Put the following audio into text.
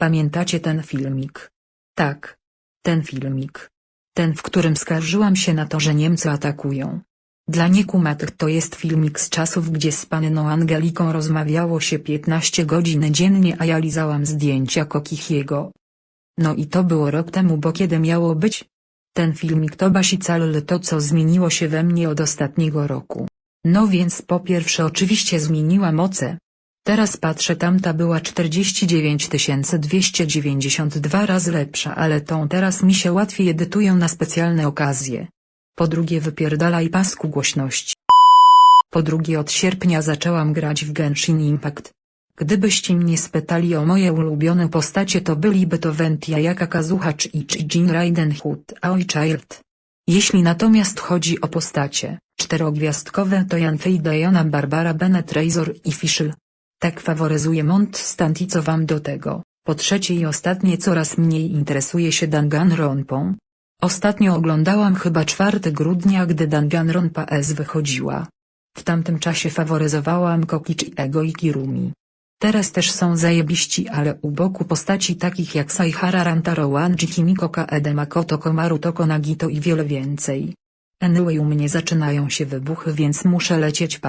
Pamiętacie ten filmik? Tak. Ten filmik. Ten w którym skarżyłam się na to, że Niemcy atakują. Dla niekumatych to jest filmik z czasów gdzie z panną Angeliką rozmawiało się 15 godzin dziennie a ja lizałam zdjęcia Kokichiego. No i to było rok temu bo kiedy miało być? Ten filmik to basicalne to co zmieniło się we mnie od ostatniego roku. No więc po pierwsze oczywiście zmieniła moce. Teraz patrzę tamta była 49 292 razy lepsza ale tą teraz mi się łatwiej edytują na specjalne okazje. Po drugie wypierdalaj pasku głośności. Po drugie od sierpnia zaczęłam grać w Genshin Impact. Gdybyście mnie spytali o moje ulubione postacie to byliby to Ventia Jaka Kazuha czy Ichi Jin Raiden Hood Aoi Child. Jeśli natomiast chodzi o postacie, czterogwiazdkowe to Jan Fey Diana Barbara Bennett Razor i Fischl. Tak faworyzuje Mont Stant i co wam do tego? Po trzecie i ostatnie coraz mniej interesuje się Danganronpą. Ostatnio oglądałam chyba 4 grudnia gdy Danganronpa S wychodziła. W tamtym czasie faworyzowałam Kokichi Ego i Kirumi. Teraz też są zajebiści ale u boku postaci takich jak Saihara Rantaro Wanji Kimiko Kaede Makoto Komaru Toko Nagito i wiele więcej. Anyway u mnie zaczynają się wybuchy więc muszę lecieć pa.